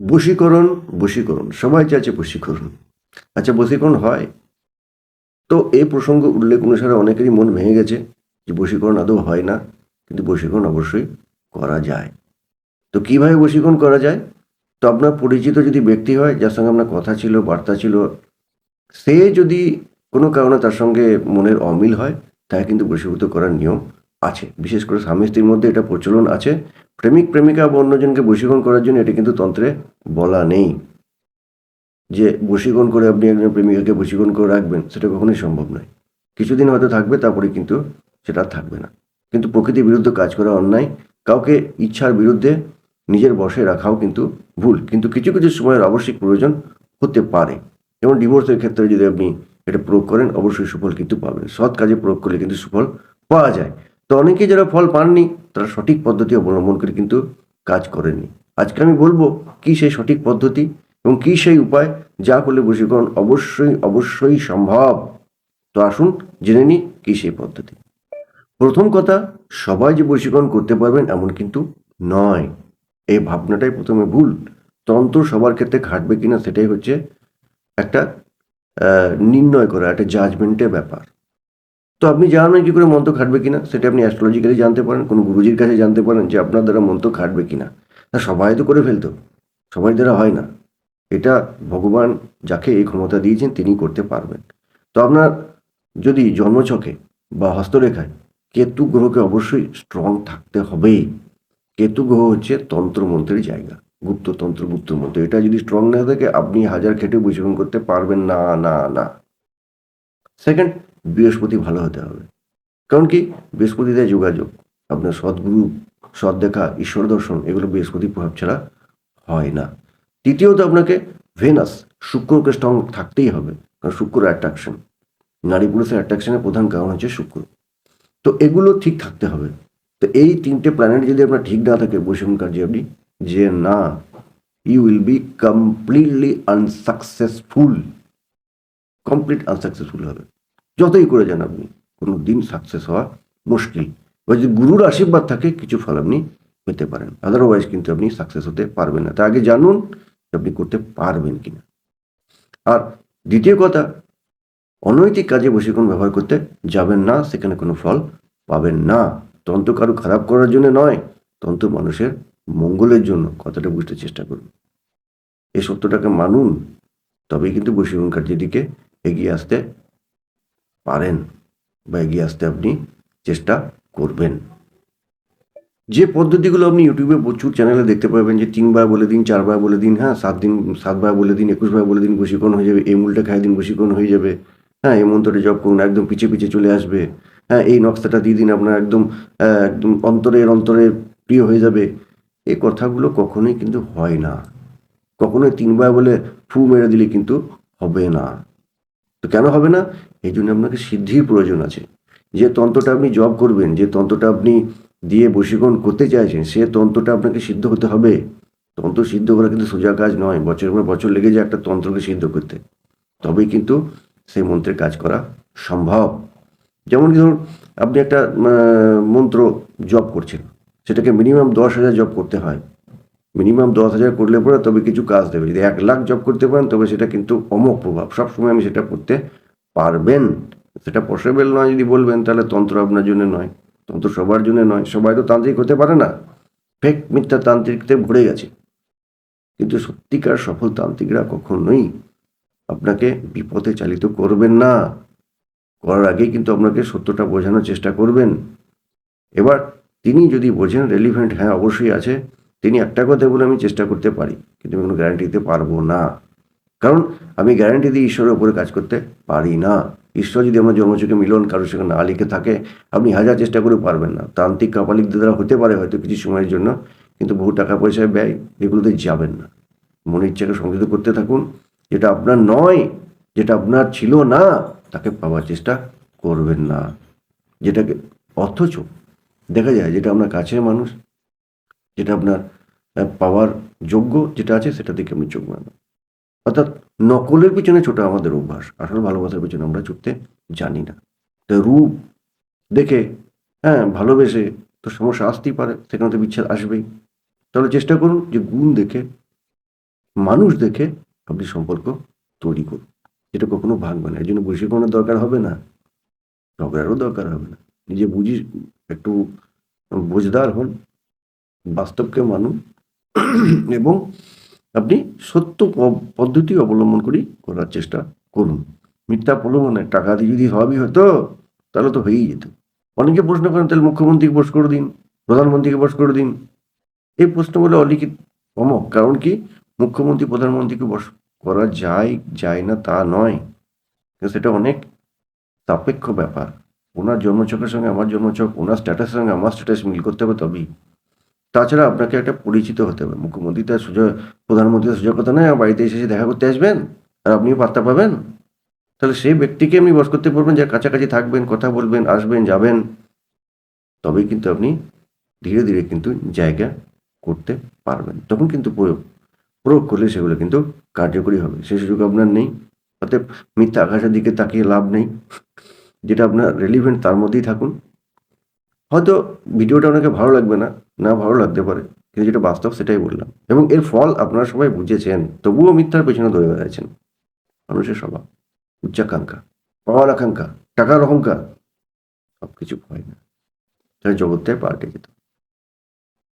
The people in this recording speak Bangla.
বশীকরণ বশীকরণ, সবাই চাইছে বশীকরণ। আচ্ছা বশীকরণ হয়? তো এই প্রসঙ্গ উল্লেখ অনুসারে অনেকেরই মন ভেঙে গেছে যে বশীকরণ আদৌ হয় না, কিন্তু বশীকরণ অবশ্যই করা যায়। তো কীভাবে বশীকরণ করা যায়? তো আপনার পরিচিত যদি ব্যক্তি হয়, যার সঙ্গে আপনার কথা ছিল, বার্তা ছিল, সে যদি কোনো কারণে তার সঙ্গে মনের অমিল হয়, তাকে কিন্তু বশীভূত করার নিয়ম আছে। বিশেষ করে স্বামী স্ত্রীর মধ্যে এটা প্রচলন আছে। প্রেমিক, প্রেমিকা বা অন্যজনকে বশীকরণ করার জন্য এটা কিন্তু তন্ত্রে বলা নেই। যে বশীকরণ করে আপনি একজন প্রেমিকাকে বশীকরণ করে রাখবেন, সেটা কখনোই সম্ভব নয়। কিছুদিন হয়তো থাকবে, তারপরে কিন্তু সেটা থাকবে না। কিন্তু প্রকৃতির বিরুদ্ধে কাজ করা অন্যায়, কাউকে ইচ্ছার বিরুদ্ধে নিজের বশে রাখাও কিন্তু ভুল। কিন্তু কিছু কিছু সময়ের আবশ্যিক প্রয়োজন হতে পারে। যেমন ডিভোর্সের ক্ষেত্রে যদি আপনি এটা প্রয়োগ করেন, অবশ্যই সুফল কিন্তু পাবেন। সৎ কাজে প্রয়োগ করলে কিন্তু সুফল পাওয়া যায়। তো অনেকে যারা ফল পাননি, তারা সঠিক পদ্ধতি অবলম্বন করে কিন্তু কাজ করেনি। আজকে আমি বলব কি সেই সঠিক পদ্ধতি এবং কি সেই উপায় যা করলে বশীকরণ অবশ্যই অবশ্যই সম্ভব। তো আসুন জেনে নিই কি সেই পদ্ধতি। প্রথম কথা, সবাই যে বশীকরণ করতে পারবেন এমন কিন্তু নয়। এই ভাবনাটাই প্রথমে ভুল। তন্ত্র সবার ক্ষেত্রে খাটবে কিনা সেটাই হচ্ছে একটা নির্ণয় করা, একটা জাজমেন্টের ব্যাপার। তো আপনি জানেন কি করে মন্ত্র খাটবে কিনা, সেটা আপনি অ্যাস্ট্রোলজিক্যালি জানতে পারেন, কোনো গুরুজির কাছে জানতে পারেন যে আপনার দ্বারা মন্ত্র খাটবে কিনা। তা সবাই তো করে ফেলতো, সবাই দ্বারা হয় না। এটা ভগবান যাকে এই ক্ষমতা দিয়েছেন, তিনি করতে পারবেন। তো আপনার যদি জন্মছকে বা হস্তরেখায় কেতু গ্রহকে অবশ্যই স্ট্রং থাকতে হবেই। কেতু গ্রহ হচ্ছে তন্ত্রমন্ত্রের জায়গা গুপ্ততন্ত্র গুপ্তমন্ত্র এটা যদি স্ট্রং না থাকে, আপনি হাজার খেটে বৈশাখণ করতে পারবেন না না না। সেকেন্ড বৃহস্পতি ভালো হতে হবে। কারণ কি? বৃহস্পতি দেয় যোগাযোগ, আপনার সদ্গুরু সৎ দেখা ঈশ্বর দর্শন, এগুলো বৃহস্পতি প্রভাব ছাড়া হয় না। তৃতীয়ত আপনাকে ভেনাস, শুক্রকে স্ট্রং থাকতেই হবে, কারণ শুক্র অ্যাট্রাকশন নারী পুরুষের অ্যাট্রাকশনের প্রধান কারণ হচ্ছে শুক্র। তো এগুলো ঠিক থাকতে হবে। তো এই তিনটে প্ল্যানেট যদি আপনার ঠিক না থাকে, বৈষম্য কার্যে আপনি যে না you will be completely unsuccessful complete unsuccessful হবে। যতই করে যান আপনি কোনো দিন সাকসেস হওয়া মুশকিল। এবার যদি গুরুর আশীর্বাদ থাকে, কিছু ফল আপনি পেতে পারেন। আদারওয়াইজ কিন্তু আপনি সাকসেস হতে পারবেন না। তা আগে জানুন আপনি করতে পারবেন কিনা। আর দ্বিতীয় কথা, অনৈতিক কাজে বশীকরণ ব্যবহার করতে যাবেন না, সেখানে কোনো ফল পাবেন না। তন্ত্র কারও খারাপ করার জন্য নয়, তন্ত্র মানুষের মঙ্গলের জন্য। কথাটা বুঝতে চেষ্টা করুন। এই সত্যটাকে মানুন, তবেই কিন্তু বশীকরণ কার্যের দিকে এগিয়ে আসতে পারেন বা এগিয়ে আসতে আপনি চেষ্টা করবেন। যে পদ্ধতিগুলো আপনি ইউটিউবে প্রচুর চ্যানেলে দেখতে পাবেন যে তিনবার বলে দিন, চারবার বলে দিন হ্যাঁ সাত দিন, সাতবার বলে দিন, একুশবার বলে দিন বশীকরণ হয়ে যাবে, এই মূলটা খাই দিন বশীকরণ হয়ে যাবে হ্যাঁ এই মন্ত্রটা জপ করুন, একদম পিছে পিছে চলে আসবে হ্যাঁ এই নকশাটা দিয়ে দিন, আপনার একদম একদম অন্তরের অন্তরে প্রিয় হয়ে যাবে এই কথাগুলো কখনোই কিন্তু হয় না। কখনোই তিনবার বলে ফু মেরে দিলে কিন্তু হবে না। তো কেন হবে না? এই জন্য আপনাকে সিদ্ধির প্রয়োজন আছে। যে তন্ত্রটা আপনি জব করবেন, যে তন্ত্রটা আপনি দিয়ে বশীকরণ করতে চাইছেন, সে তন্ত্রটা আপনাকে সিদ্ধ হতে হবে। তন্ত্র সিদ্ধ করা কিন্তু সোজা কাজ নয়। বছর পর বছর লেগে যায় একটা তন্ত্রকে সিদ্ধ করতে। তবেই কিন্তু সেই মন্ত্রের কাজ করা সম্ভব। যেমন কি ধরুন, আপনি একটা মন্ত্র জব করছেন। সেটাকে মিনিমাম দশ হাজার জব করতে হয়। মিনিমাম দশ হাজার করলে পরে তবে কিছু কাজ দেবে। যদি এক লাখ জব করতে পারেন, তবে সেটা কিন্তু অমোক প্রভাব। সবসময় আমি সেটা করতে পারবেন। সেটা পসিবল নয় যদি বলবেন, তাহলে তন্ত্র আপনার জন্য নয়। তন্ত্র সবার জন্য নয়। সবাই তো তান্ত্রিক হতে পারে না। ফেক মিথ্যা তান্ত্রিকতে ভরে গেছে। কিন্তু সত্যিকার সফল তান্ত্রিকরা কখনোই আপনাকে বিপথে চালিত করবেন না। করার আগেই কিন্তু আপনাকে সত্যটা বোঝানোর চেষ্টা করবেন। এবার তিনি যদি বোঝেন রেলিভেন্ট হ্যাঁ অবশ্যই আছে। তিনি একটা কথা বলে আমি চেষ্টা করতে পারি, কিন্তু আমি কোনো গ্যারান্টি দিতে পারব না। কারণ আমি গ্যারান্টি দিয়ে ঈশ্বরের উপরে কাজ করতে পারি না। ঈশ্বর যদি আমার জন্মচকে মিলন কারোর সঙ্গে না লিখে থাকে, আপনি হাজার চেষ্টা করে পারবেন না। তান্ত্রিক কাপালিকদের দ্বারা হতে পারে হয়তো কিছু সময়ের জন্য, কিন্তু বহু টাকা পয়সায় ব্যয় এগুলোতে যাবেন না। মনের ইচ্ছাকে সংযত করতে থাকুন, যেটা আপনার নয়, যেটা আপনার ছিল না, তাকে পাওয়ার চেষ্টা করবেন না। যেটাকে, অথচ দেখা যায় যেটা আপনার কাছের মানুষ, যেটা আপনার পাওয়ার যোগ্য যেটা আছে সেটা দেখে আমি চোখ মারবেন অর্থাৎ নকলের পিছনে ছোটা আমাদের অভ্যাস, আসল ভালোবাসার পিছনে আমরা ছুটতে জানি না। তো রূপ দেখে হ্যাঁ ভালোবেসে তো সমস্যা আসতেই পারে, সেখানে তো বিচ্ছেদ আসবেই। তাহলে চেষ্টা করুন যে গুণ দেখে, মানুষ দেখে আপনি সম্পর্ক তৈরি করুন। যেটা কখনো ভাঙবে না, এর জন্য বশীকরণের দরকার হবে না, ঝগড়ারও দরকার হবে না। নিজে বুঝি, একটু বোঝদার হন, বাস্তবকে মানুন এবং আপনি সত্য পদ্ধতি অবলম্বন করি করার চেষ্টা করুন। মিথ্যা প্রলোভনে টাকা দিয়ে যদি সবই হতো, তাহলে তো হয়েই যেত। অনেকে প্রশ্ন করেন, তাহলে মুখ্যমন্ত্রীকে বস করে দিন, প্রধানমন্ত্রীকে বস করে দিন? এই প্রশ্নগুলো অলিখিত অমক, কারণ কি? মুখ্যমন্ত্রী, প্রধানমন্ত্রীকে বস করা যায় যায় না তা নয়। সেটা অনেক সাপেক্ষ ব্যাপার। ওনার জন্মচকের সঙ্গে, আমার জন্মচক ওনার স্ট্যাটাসের সঙ্গে, আমার স্ট্যাটাস মিল করতে হবে তবেই। তাছাড়া আপনাকে একটা পরিচিত হতে হবে। মুখ্যমন্ত্রী তার সুযোগ প্রধানমন্ত্রী সুযোগ কথা নয় বাড়িতে এসে দেখা করতে আসবেন, আর আপনিও পাত্তা পাবেন। তাহলে সেই ব্যক্তিকে আপনি বস করতে পারবেন যার কাছাকাছি থাকবেন, কথা বলবেন, আসবেন, যাবেন। তবেই কিন্তু আপনি ধীরে ধীরে কিন্তু জায়গা করতে পারবেন। তখন কিন্তু প্রয়োগ প্রয়োগ করলে সেগুলো কিন্তু কার্যকরী হবে। সেই সুযোগ আপনার নেই। অতএব মিথ্যা আকাশের দিকে তাকিয়ে লাভ নেই। যেটা আপনার রেলিভেন্ট তার মধ্যেই থাকুন। হয়তো ভিডিওটা অনেকে ভালো লাগবে না না ভালো লাগতে পারে, কিন্তু যেটা বাস্তব সেটাই বললাম। এবং এর ফল আপনারা সবাই বুঝেছেন, তবুও মিথ্যার পেছনে দৌড়ে বেড়াচ্ছেন। মানুষের স্বভাব, উচ্চাকাঙ্ক্ষা, পাওয়ার আকাঙ্ক্ষা, টাকার অহংকার সব কিছু হয় না। তাহলে জগৎটাই পাল্টে যেত।